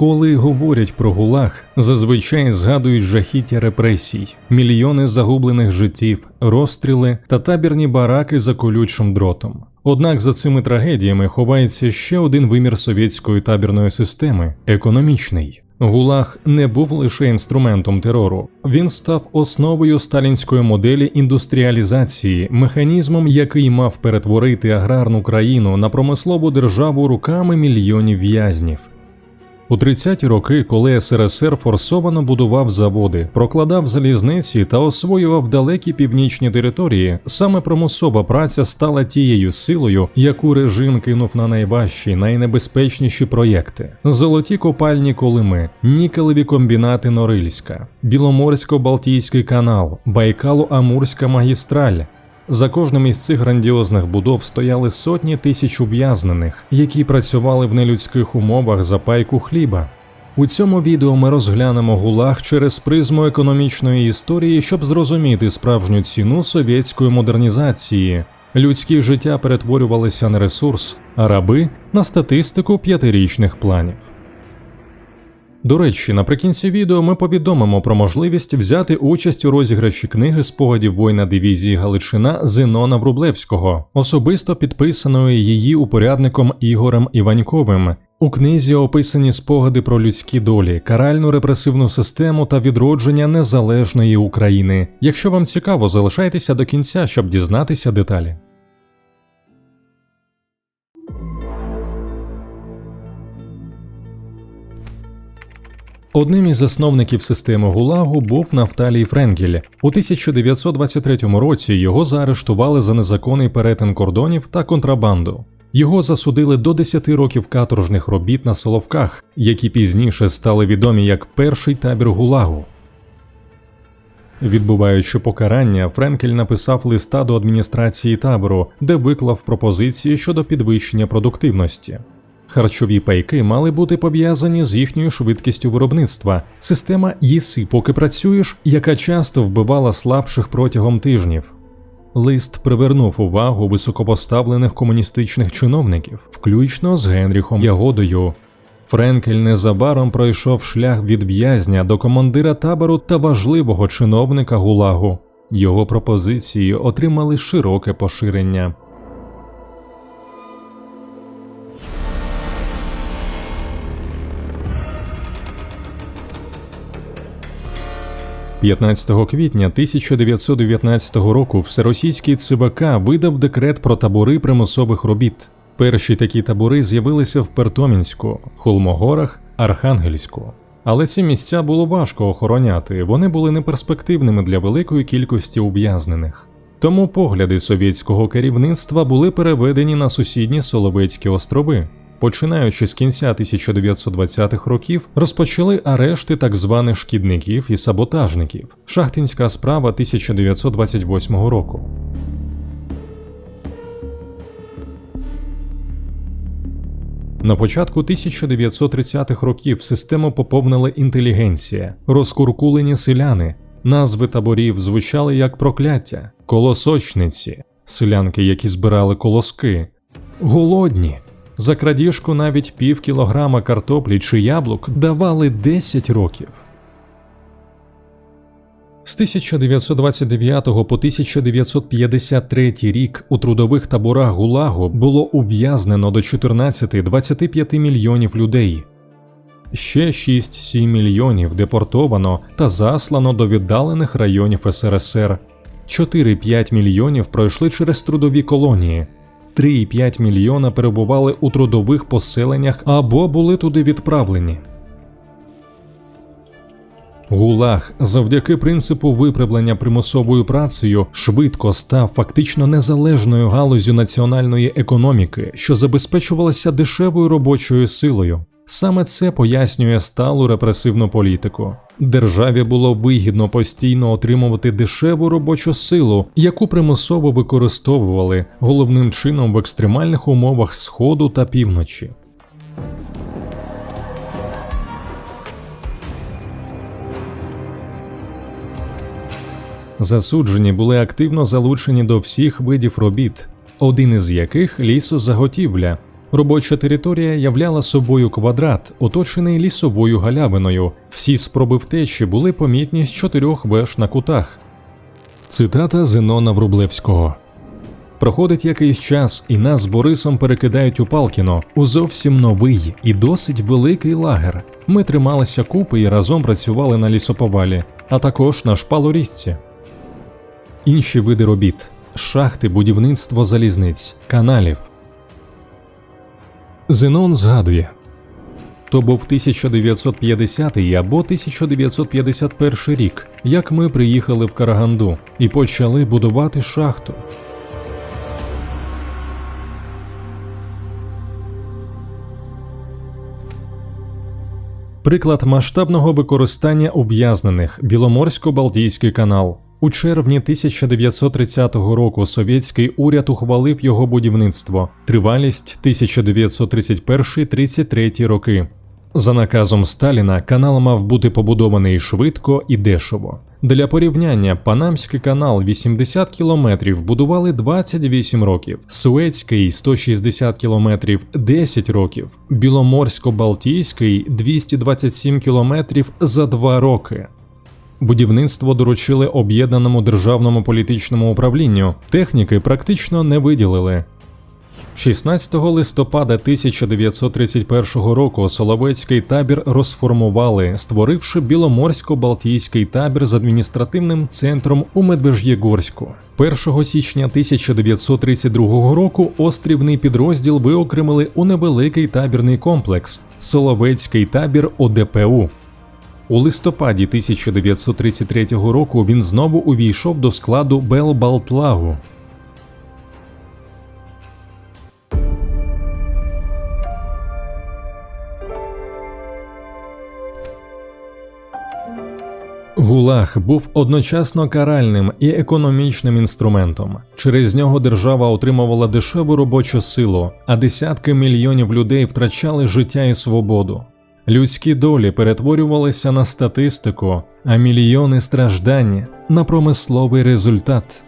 Коли говорять про гулаг, зазвичай згадують жахіття репресій, мільйони загублених життів, розстріли та табірні бараки за колючим дротом. Однак за цими трагедіями ховається ще один вимір совєтської табірної системи економічний. Гулаг не був лише інструментом терору, він став основою сталінської моделі індустріалізації, механізмом, який мав перетворити аграрну країну на промислову державу руками мільйонів в'язнів. У 30-ті роки, коли СРСР форсовано будував заводи, прокладав залізниці та освоював далекі північні території, саме промислова праця стала тією силою, яку режим кинув на найважчі, найнебезпечніші проєкти: золоті копальні Колими, нікелеві комбінати Норильська, Біломорсько-Балтійський канал, Байкало-Амурська магістраль. За кожним із цих грандіозних будов стояли сотні тисяч ув'язнених, які працювали в нелюдських умовах за пайку хліба. У цьому відео ми розглянемо гулаг через призму економічної історії, щоб зрозуміти справжню ціну совєтської модернізації. Людські життя перетворювалися на ресурс, а раби на статистику п'ятирічних планів. До речі, наприкінці відео ми повідомимо про можливість взяти участь у розіграші книги спогадів воїна дивізії Галичина Зенона Врублевського, особисто підписаної її упорядником Ігорем Іваньковим. У книзі описані спогади про людські долі, каральну репресивну систему та відродження незалежної України. Якщо вам цікаво, залишайтеся до кінця, щоб дізнатися деталі. Одним із засновників системи ГУЛАГу був Нафталій Френкель. У 1923 році його заарештували за незаконний перетин кордонів та контрабанду. Його засудили до 10 років каторжних робіт на Соловках, які пізніше стали відомі як перший табір ГУЛАГу. Відбуваючи покарання, Френкель написав листа до адміністрації табору, де виклав пропозиції щодо підвищення продуктивності. Харчові пайки мали бути пов'язані з їхньою швидкістю виробництва. Система «їси, поки працюєш, яка часто вбивала слабших протягом тижнів. Лист привернув увагу високопоставлених комуністичних чиновників, включно з Генріхом Ягодою. Френкель незабаром пройшов шлях від в'язня до командира табору та важливого чиновника Гулагу. Його пропозиції отримали широке поширення. 15 квітня 1919 року всеросійський ЦВК видав декрет про табори примусових робіт. Перші такі табори з'явилися в Пертомінську, Холмогорах, Архангельську. Але ці місця було важко охороняти, вони були неперспективними для великої кількості ув'язнених. Тому погляди совєтського керівництва були переведені на сусідні Соловецькі острови, починаючи з кінця 1920-х років, розпочали арешти так званих шкідників і саботажників. Шахтинська справа 1928 року. На початку 1930-х років систему поповнила інтелігенція, розкуркулені селяни. Назви таборів звучали як прокляття, колосочниці, селянки, які збирали колоски, голодні, за крадіжку навіть пів кілограма картоплі чи яблук давали 10 років. З 1929 по 1953 рік у трудових таборах Гулагу було ув'язнено до 14-25 мільйонів людей. Ще 6-7 мільйонів депортовано та заслано до віддалених районів СРСР, 4-5 мільйонів пройшли через трудові колонії. 3,5 мільйона перебували у трудових поселеннях або були туди відправлені. Гулаг завдяки принципу виправлення примусовою працею швидко став фактично незалежною галузю національної економіки, що забезпечувалася дешевою робочою силою. Саме це пояснює сталу репресивну політику. Державі було вигідно постійно отримувати дешеву робочу силу, яку примусово використовували головним чином в екстремальних умовах Сходу та півночі. Засуджені були активно залучені до всіх видів робіт, один із яких лісозаготівля. Робоча територія являла собою квадрат, оточений лісовою галявиною. Всі спроби втечі були помітні з чотирьох веж на кутах. Цитата Зенона Врублевського. Проходить якийсь час, і нас з Борисом перекидають у Палкіно у зовсім новий і досить великий лагер. Ми трималися купи і разом працювали на лісоповалі, а також на шпалорізці. Інші види робіт: шахти, будівництво залізниць, каналів. Зенон згадує. То був 1950 або 1951 рік, як ми приїхали в Караганду і почали будувати шахту. Приклад масштабного використання ув'язнених Біломорсько-Балтійський канал. У червні 1930 року совєтський уряд ухвалив його будівництво, тривалість 1931-33 роки. За наказом Сталіна канал мав бути побудований швидко і дешево. Для порівняння Панамський канал 80 кілометрів будували 28 років, Суецький 160 кілометрів 10 років, Біломорсько-Балтійський 227 кілометрів за 2 роки. Будівництво доручили об'єднаному державному політичному управлінню, техніки практично не виділили. 16 листопада 1931 року Соловецький табір розформували, створивши Біломорсько-Балтійський табір з адміністративним центром у Медвеж'єгорську. 1 січня 1932 року острівний підрозділ виокремили у невеликий табірний комплекс Соловецький табір ОДПУ. У листопаді 1933 року він знову увійшов до складу Белбалтлагу. Гулаг був одночасно каральним і економічним інструментом. Через нього держава отримувала дешеву робочу силу, а десятки мільйонів людей втрачали життя і свободу. Людські долі перетворювалися на статистику, а мільйони страждань на промисловий результат.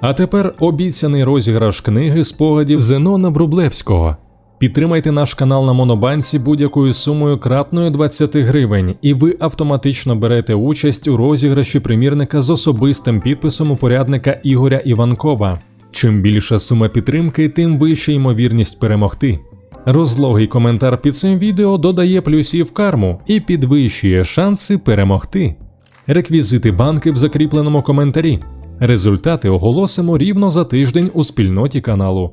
А тепер обіцяний розіграш книги спогадів Зенона Врублевського. Підтримайте наш канал на Монобанці будь-якою сумою кратною 20 гривень, і ви автоматично берете участь у розіграші примірника з особистим підписом упорядника Ігоря Іванкова. Чим більша сума підтримки, тим вища ймовірність перемогти. Розлогий коментар під цим відео додає плюсів карму і підвищує шанси перемогти. Реквізити банки в закріпленому коментарі. Результати оголосимо рівно за тиждень у спільноті каналу.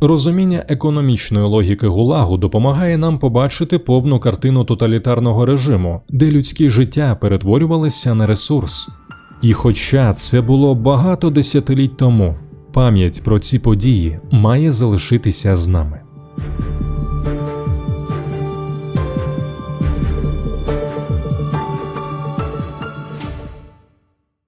Розуміння економічної логіки ГУЛАГу допомагає нам побачити повну картину тоталітарного режиму, де людські життя перетворювалися на ресурс. І хоча це було багато десятиліть тому, пам'ять про ці події має залишитися з нами.